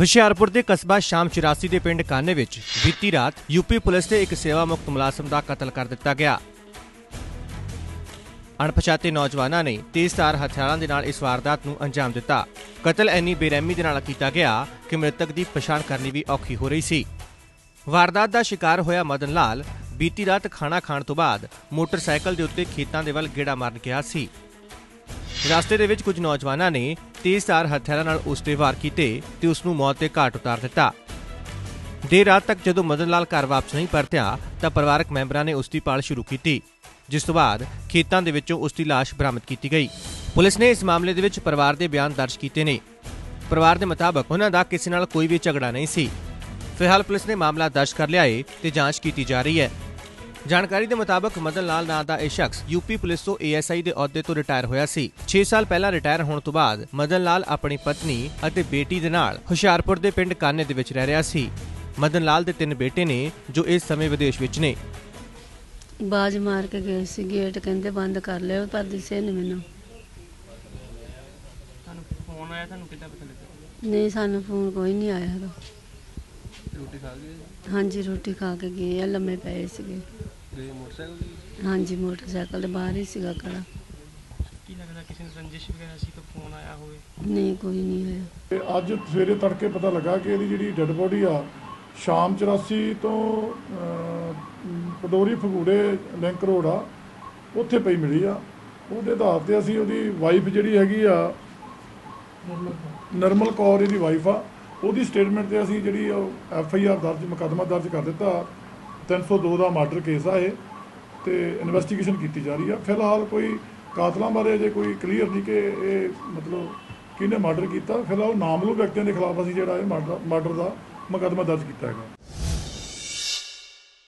ਹੁਸ਼ਿਆਰਪੁਰ ਦੇ ਕਸਬਾ ਸ਼ਾਮ 84 ਦੇ ਪਿੰਡ ਕਾਨੇ ਵਿੱਚ ਬੀਤੀ ਰਾਤ ਯੂਪੀ ਪੁਲਿਸ ਦੇ ਇੱਕ ਸੇਵਾ ਮੁਕਤ ਮੁਲਾਜ਼ਮ ਦਾ ਕਤਲ ਕਰ ਦਿੱਤਾ ਗਿਆ। ਅਣਪਛਾਤੇ ਨੌਜਵਾਨਾਂ ਨੇ ਤੇਜ਼ਧਾਰ ਹਥਿਆਰਾਂ ਦੇ ਨਾਲ ਇਸ ਵਾਰਦਾਤ ਨੂੰ ਅੰਜਾਮ ਦਿੱਤਾ। ਕਤਲ ਇੰਨੀ ਬੇਰਹਿਮੀ ਦੇ ਨਾਲ ਕੀਤਾ ਗਿਆ ਕਿ ਮ੍ਰਿਤਕ ਦੀ ਪਛਾਣ ਕਰਨੀ ਵੀ ਔਖੀ ਹੋ ਰਹੀ ਸੀ। ਵਾਰਦਾਤ ਦਾ ਸ਼ਿਕਾਰ ਹੋਇਆ ਮਦਨ ਲਾਲ। ਬੀਤੀ ਰਾਤ ਖਾਣਾ ਖਾਣ ਤੋਂ ਬਾਅਦ ਮੋਟਰਸਾਈਕਲ ਦੇ ਉੱਤੇ ਖੇਤਾਂ ਦੇ ਵੱਲ ਗੇੜਾ ਮਾਰਨ ਗਿਆ ਸੀ। ਰਸਤੇ ਦੇ ਵਿੱਚ ਕੁਝ ਨੌਜਵਾਨਾਂ ਨੇ ਤੇਜ਼ਧਾਰ ਹਥਿਆਰਾਂ ਨਾਲ ਉਸ ਤੇ ਵਾਰ ਕੀਤੇ ਤੇ ਉਸ ਨੂੰ ਮੌਤ ਦੇ ਘਾਟ ਉਤਾਰ ਦਿੱਤਾ। ਦੇਰ ਰਾਤ ਤੱਕ ਜਦੋਂ ਮਦਨ ਲਾਲ ਘਰ ਵਾਪਸ ਨਹੀਂ ਪਰਤਿਆ, ਤਾਂ ਪਰਿਵਾਰਕ ਮੈਂਬਰਾਂ ਨੇ ਉਸ ਦੀ ਭਾਲ ਸ਼ੁਰੂ ਕੀਤੀ, ਜਿਸ ਤੋਂ ਬਾਅਦ ਖੇਤਾਂ ਦੇ ਵਿੱਚੋਂ ਉਸ ਦੀ ਲਾਸ਼ ਬਰਾਮਦ ਕੀਤੀ ਗਈ। ਪੁਲਿਸ ਨੇ ਇਸ ਮਾਮਲੇ ਦੇ ਵਿੱਚ ਪਰਿਵਾਰ ਦੇ ਬਿਆਨ ਦਰਜ ਕੀਤੇ ਨੇ। ਪਰਿਵਾਰ ਦੇ ਮੁਤਾਬਕ ਉਹਨਾਂ ਦਾ ਕਿਸੇ ਨਾਲ ਕੋਈ ਵੀ ਝਗੜਾ ਨਹੀਂ ਸੀ। ਫਿਲਹਾਲ ਪੁਲਿਸ ਨੇ ਮਾਮਲਾ ਦਰਜ ਕਰ ਲਿਆ ਹੈ ਤੇ ਜਾਂਚ ਕੀਤੀ ਜਾ ਰਹੀ ਹੈ। ਜਾਣਕਾਰੀ ਦੇ ਮੁਤਾਬਕ ਮਦਨ ਲਾਲ ਨਾਂ ਦਾ ਇਹ ਸ਼ਖਸ ਯੂਪੀ ਪੁਲਿਸ ਤੋਂ ਏਐਸਆਈ ਦੇ ਅਹੁਦੇ ਤੋਂ ਰਿਟਾਇਰ ਹੋਇਆ ਸੀ। 6 ਸਾਲ ਪਹਿਲਾਂ ਰਿਟਾਇਰ ਹੋਣ ਤੋਂ ਬਾਅਦ ਮਦਨ ਲਾਲ ਆਪਣੀ ਪਤਨੀ ਅਤੇ ਬੇਟੀ ਦੇ ਨਾਲ ਹੁਸ਼ਿਆਰਪੁਰ ਦੇ ਪਿੰਡ ਕਾਨੇ ਦੇ ਵਿੱਚ ਰਹਿ ਰਿਹਾ ਸੀ। ਮਦਨ ਲਾਲ ਦੇ ਤਿੰਨ ਬੇਟੇ ਨੇ ਜੋ ਇਸ ਸਮੇਂ ਵਿਦੇਸ਼ ਵਿੱਚ ਨੇ। ਬਾਜ ਮਾਰ ਕੇ ਗਏ ਸੀ ਗੇਟ ਕਹਿੰਦੇ ਬੰਦ ਕਰ ਲਿਓ ਪਰ ਦਿਸੇ ਨਹੀਂ ਮੈਨੂੰ। ਤੁਹਾਨੂੰ ਫੋਨ ਆਇਆ ਤੁਹਾਨੂੰ ਕਿੱਦਾਂ ਪਤਾ ਲੱਗਾ? ਨਹੀਂ ਸਾਨੂੰ ਫੋਨ ਕੋਈ ਨਹੀਂ ਆਇਆ ਹੈਗਾ। ਰੋਟੀ ਖਾ ਗਏ ਹਾਂਜੀ ਰੋਟੀ ਖਾ ਕੇ ਗਏ ਆ ਲੰਮੇ ਪਏ ਸੀਗੇ। ਗਏ ਮੋਟਰਸਾਈਕਲ ਤੇ? ਹਾਂਜੀ ਮੋਟਰਸਾਈਕਲ ਦੇ ਬਾਹਰ ਹੀ ਸੀਗਾ ਖੜਾ ਕੀ ਲੱਗਦਾ ਕਿਸੇ ਨੂੰ ਰੰਜਿਸ਼ ਵਗੈਰਾ ਸੀ ਤਾਂ ਫੋਨ ਆਇਆ ਹੋਵੇ? ਨਹੀਂ ਕੋਈ ਨਹੀਂ ਹੋਇਆ। ਤੇ ਅੱਜ ਸਵੇਰੇ ਤੜਕੇ ਪਤਾ ਲੱਗਾ ਕਿ ਇਹਦੀ ਜਿਹੜੀ ਡੈੱਡ ਬੋਡੀ ਆ ਸ਼ਾਮ 84 ਤੋਂ ਅਹ, ਪਡੋਰੀ ਫਗੂੜੇ ਲਿੰਕ ਰੋਡ ਆ ਉੱਥੇ ਪਈ ਮਿਲੀ ਆ। ਉਹਦੇ ਆਧਾਰ ਤੇ ਅਸੀਂ ਉਹਦੀ ਵਾਈਫ ਜਿਹੜੀ ਹੈਗੀ ਆ ਨਰਮਲ ਕੌਰ ਇਹਦੀ ਵਾਈਫ ਆ। ਉਹਦੀ ਸਟੇਟਮੈਂਟ ਤੇ ਅਸੀਂ ਜਿਹੜੀ ਐਫ ਆਈ ਆਰ ਦਰਜ, ਮੁਕੱਦਮਾ ਦਰਜ ਕਰ ਦਿੱਤਾ। 302 ਦਾ ਮਰਡਰ ਕੇਸ ਆ ਇਹ ਤੇ ਇਨਵੈਸਟੀਗੇਸ਼ਨ ਕੀਤੀ ਜਾ ਰਹੀ ਆ। ਫਿਲਹਾਲ ਕੋਈ ਕਾਤਲਾਂ ਬਾਰੇ ਅਜੇ ਕੋਈ ਕਲੀਅਰ ਨਹੀਂ ਕਿ ਇਹ ਮਤਲਬ ਕਿਹਨੇ ਮਰਡਰ ਕੀਤਾ। ਫਿਲਹਾਲ ਨਾਮਲੂਮ ਵਿਅਕਤੀਆਂ ਦੇ ਖਿਲਾਫ ਅਸੀਂ ਜਿਹੜਾ ਇਹ ਮਰਡਰ ਮਰਡਰ ਦਾ ਮੁਕੱਦਮਾ ਦਰਜ ਕੀਤਾ ਹੈਗਾ।